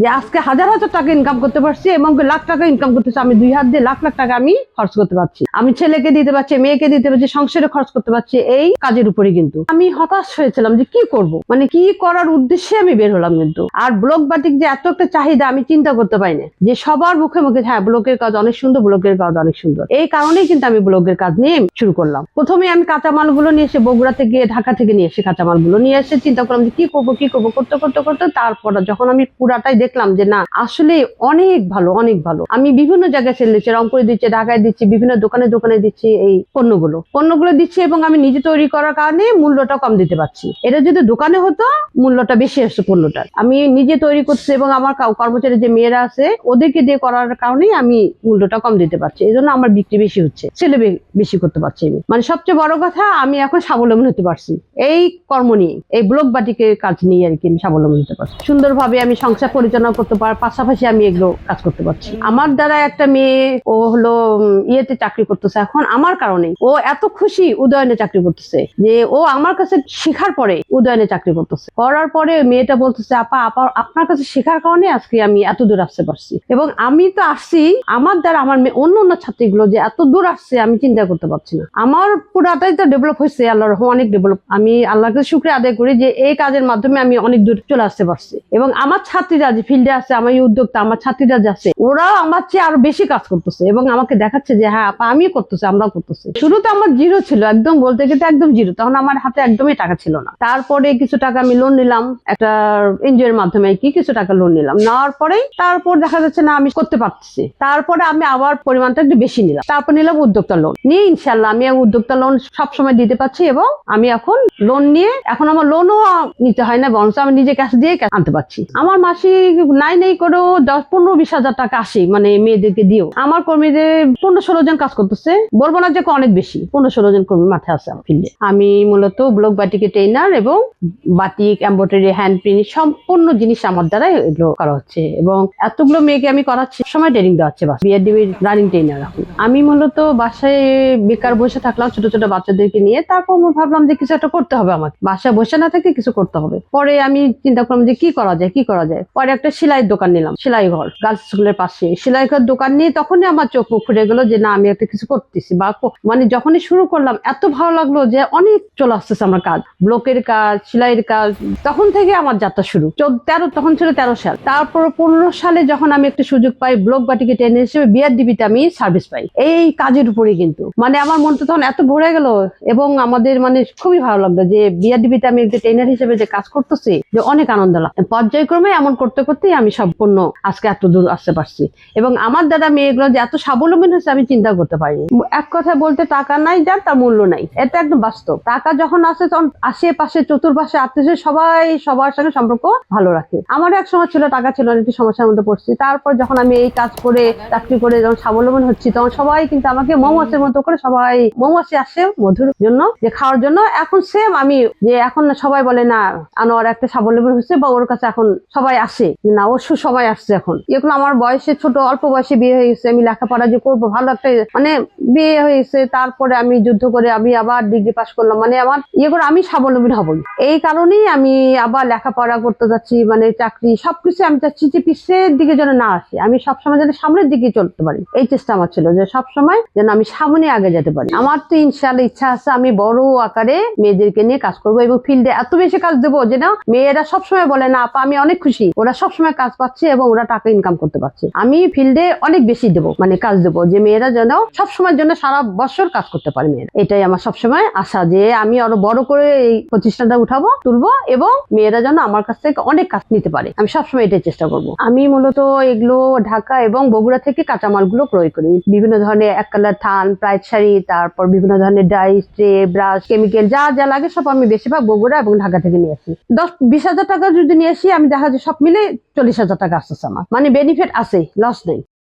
যে আজকে হাজার হাজার টাকা ইনকাম করতে পারছি এবং লাখ টাকা ইনকাম করতেছি, আমি দুই হাত দিয়ে লাখ লাখ টাকা আমি খরচ করতে পারছি। আমি ছেলেকে দিতে পারছি, মেয়েকে দিতে পারছি, সংসারে খরচ করতে পারছি, এই কাজের উপরে কিন্তু। আমি হতাশ হয়েছিলাম যে কি করব? মানে কি করার উদ্দেশ্যে আমি বের হলাম কিন্তু। আর ব্লক বাটিক যে এত একটা চাহিদা আমি চিন্তা করতে পারি না। যে সবার মুখে মুখে হ্যাঁ ব্লকের কাজ অনেক সুন্দর, ব্লকের কাজ অনেক সুন্দর। এই কারণেই কিন্তু আমি ব্লকের কাজ নিয়ে শুরু করলাম। প্রথমে আমি কাঁচামালগুলো নিয়ে এসে বগুড়া থেকে, ঢাকা থেকে নিয়ে এসে কাঁচামালগুলো নিয়ে এসে চিন্তা করলাম যে কি করব কি করব, করতে করতে করতে, তারপর যখন আমি পুরাটাই দেখলাম যে না, আসলে অনেক ভালো অনেক ভালো। আমি বিভিন্ন জায়গায় সেল দিচ্ছি রংপুরে দিচ্ছি, ঢাকায় দিচ্ছি, বিভিন্ন দোকানে দোকানে দিচ্ছি এই পণ্যগুলো। পণ্যগুলো দিচ্ছি এবং আমি নিজে তৈরি করার কারণে মূল্যটা কম দিতে পারছি। এটা যদি দোকানে হতো, মূল্যটা বেশি আসছে পণ্যটার। আমি নিজে তৈরি করছি এবং আমার কর্মচারী যে মেয়েরা আছে, ওদেরকে দিয়ে করার কারণেই আমি মূল্যটা কম দিতে পারছি। এই জন্য আমার বিক্রি বেশি হচ্ছে, ছেলে বেশি করতে পারছি আমি। মানে সবচেয়ে বড় কথা, আমি এখন স্বাবলম্বী হতে পারছি। এই কর্ম নিয়ে, এই ব্লক বাটিকের কাজ নিয়ে আর কি আমি স্বাবলম্বী হতে পারছি। সুন্দরভাবে আমি সংসার পরিচালনা করতে পার পাশাপাশি আমি এগুলো কাজ করতে পারছি। আমার দ্বারা একটা মেয়ে, ও হলো ইয়েতে চাকরি করতেছে। এখন আমার কারণে ও এত খুশি উদয়নে চাকরি করতেছে যে ও আমার কাছে শেখার পরে উদয়নে চাকরি করতেছে। করার পরে মেয়েটা বলতেছে, আপা আপা, আপনার কাছে শেখার কারণে আজকে আমি এত দূর আসতে পারছি। এবং আমি তো আসছি, আমার দ্বারা আমার মেয়ে- অন্য অন্য ছাত্রীগুলো যে এত দূর আসছে, আমি চিন্তা করতে পারছি না। আমার পুরাটাই তো ডেভেলপ হয়েছে আল্লাহর অনেক ডেভেলপ আমি আল্লাহকে শুক্রিয়া আদায় করি যে এই কাজের মাধ্যমে আমি অনেক দূর চলে আসতে পারছি। এবং আমার ছাত্রীরা ফিল্ডে আছে, আমার এই উদ্যোক্তা, আমার ছাত্রীরা যে আছে, ওরাও আমার চেয়ে আরও বেশি কাজ করতেছে এবং আমাকে দেখাচ্ছে যে হ্যাঁ আপা, আমিও করতেছি, আমরাও করতেছি। শুরুতে আমার জিরো ছিল, একদম বলতে গেলে একদম জিরো তখন আমার হাতে একদমই টাকা ছিল না। তারপরে কিছু টাকা আমি লোন নিলাম, একটা এনজিও এর মাধ্যমে কি, কিছু টাকা লোন নিলাম। নেওয়ার পরেই তারপর দেখা যাচ্ছে, না, আমি করতে পারতেছি। তারপরে আমি আবার পরিমাণটা একটু বেশি নিলাম। তারপর নিলাম উদ্যোক্তা লোন নিয়ে ইনশাল্লাহ আমি উদ্যোক্তা লোন সবসময় দিতে পারছি এবং আমি এখন লোন নিয়ে, এখন আমার লোনও নিতে হয় না, বরঞ্চ আমি নিজে ক্যাশ দিয়ে আনতে পারছি। আমার মাসিক নাই নাই করেও দশ, পনেরো, বিশ হাজার টাকা আসে মানে মেয়েদেরকে দিও আমার কর্মীদের পনেরো, ষোলো জন কাজ করতেছে। বলব না যে অনেক বেশি, পনেরো, ষোলো জন কর্মী মাঠে আছে আমার ফিল্ডে আমি মূলত ব্লক বাটিকে ট্রেনার এবং বাটিক এম্ব্রয়ডারি হ্যান্ড প্রিন্ট সম্পূর্ণ জিনিস আমার দ্বারা এগুলো করা হচ্ছে। এবং এতগুলো মেয়েকে আমি করাচ্ছি সময় ট্রেনিং দেওয়া হচ্ছে বিআরডিবির রানিং ট্রেনার এখন। আমি মূলত বাসায় বেকার বসে থাকলাম ছোট ছোট বাচ্চাদেরকে নিয়ে। তারপর আমি ভাবলাম যে কিছু একটা করতে হবে আমাকে। বাসায় বসে না থেকে কিছু করতে হবে। পরে আমি চিন্তা করলাম যে কি করা যায়, কি করা যায়? পরে একটা সেলাইয়ের দোকান নিলাম, সেলাই ঘর গার্লস স্কুলের পাশে। সেলাই ঘর দোকান নিয়ে তখনই আমার চোখ মুখ ফুটে গেলো যে, না, আমি একটা কিছু করতেছি বা মানে যখনই শুরু করলাম, এত ভালো লাগল যে, অনেক চলে আসতেছে আমার কাজ। ব্লকের কাজ, সেলাইয়ের কাজ, তখন থেকে আমার যাত্রা শুরু। তেরো, তখন ছিল তেরো সাল। তারপর পনেরো সালে যখন আমি একটা সুযোগ পাই, ব্লক বাটিকে ট্রেনার হিসেবে বিআর ডিবিতে আমি সার্ভিস পাই। এই কাজের উপরে কিন্তু। মানে আমার মনটা তখন এত ভরে গেল এবং আমাদের মানে খুবই ভালো লাগল যে বিআর ডিবিতে আমি একটা ট্রেনার হিসেবে যে কাজ করতেছি, যে অনেক আনন্দ লাগে পর্যায়ক্রমে এমন করতে করতেই আমি সম্পূর্ণ আজকে এত দূর আসতে পারছি। এবং আমার দ্বারা মেয়েগুলো যে এত স্বাবলম্বী হয়েছে আমি চিন্তা করতে পারিনি। এক কথা বলতে টাকা নাই যার তার মূল্য নাই। এটা একদম বাস্তব। টাকা যখন আসে তখন আশেপাশে চতুর্পাশে আত্মীয় সবাই সবার সঙ্গে সম্পর্ক ভালো রাখে। আমার এক সময় ছিল টাকা ছিল না, একটু সমস্যার মধ্যে পড়ছি। তারপর যখন আমি এই কাজ করে চাকরি করে যখন স্বাবলম্বন হচ্ছি তখন সবাই কিন্তু আমাকে মৌমাছির মতো করে সবাই মৌমাছি আসে মধুর জন্য যে খাওয়ার জন্য। এখন সেম আমি যে এখন সবাই বলে না আনোয়ার একটা স্বাবলম্বন হচ্ছে বা ওর কাছে এখন সবাই আসে। না? সু সবাই আসছে এখন। এগুলো আমার বয়সে ছোট, অল্প বয়সে বিয়ে হয়ে গেছে, আমি লেখাপড়া যে করব, ভালো একটা মানে বিয়ে হয়েছে তারপরে আমি যুদ্ধ করে আমি আবার ডিগ্রি পাস করলাম। মানে আমার ইয়ে করে আমি স্বাবলম্বী হবই। এই কারণেই আমি আবার লেখাপড়া করতে যাচ্ছি মানে চাকরি, সবকিছু আমি চাচ্ছি যে পিছের দিকে যেন না আসি। আমি সবসময় যেন সামনের দিকে চলতে পারি। এই চেষ্টা আমার ছিল যে সবসময় যেন আমি সামনে আগে যেতে পারি। আমার তো ইনশাল্লাহ ইচ্ছা আছে আমি বড় আকারে মেয়েদেরকে নিয়ে কাজ করব এবং ফিল্ডে এত বেশি কাজ দেবো যে না মেয়েরা সবসময় বলে, না, আপা, আমি অনেক খুশি। ওরা সবসময় কাজ পাচ্ছে এবং ওরা টাকা ইনকাম করতে পারছে। আমি ফিল্ডে অনেক বেশি দেবো মানে কাজ দেবো, যে মেয়েরা যেন সবসময়ের জন্য সারা বছর কাজ করতে পারে মেয়েরা। এটাই আমার সবসময় আশা, যে আমি আরও বড় করে এই প্রতিষ্ঠানটা উঠাবো, তুলবো এবং মেয়েরা যেন আমার কাছ থেকে অনেক কাজ নিতে পারে। আমি সবসময় এটাই চেষ্টা করব। আমি মূলত এগুলো ঢাকা এবং বগুড়া থেকে কাঁচামালগুলো ক্রয় করি। বিভিন্ন ধরনের এক কালার থান, প্রাইজ শাড়ি, তারপর বিভিন্ন ধরনের ডাই স্ট্রে ব্রাশ কেমিক্যাল যা যা লাগে সব আমি বেশিরভাগ বগুড়া এবং ঢাকা থেকে নিয়ে আসি। দশ, বিশ হাজার টাকা যদি নিয়ে আসি, আমি দেখা যায় সব মিলে চল্লিশ হাজার টাকা আসতেছে আমার। মানে বেনিফিট আছে লস নেই।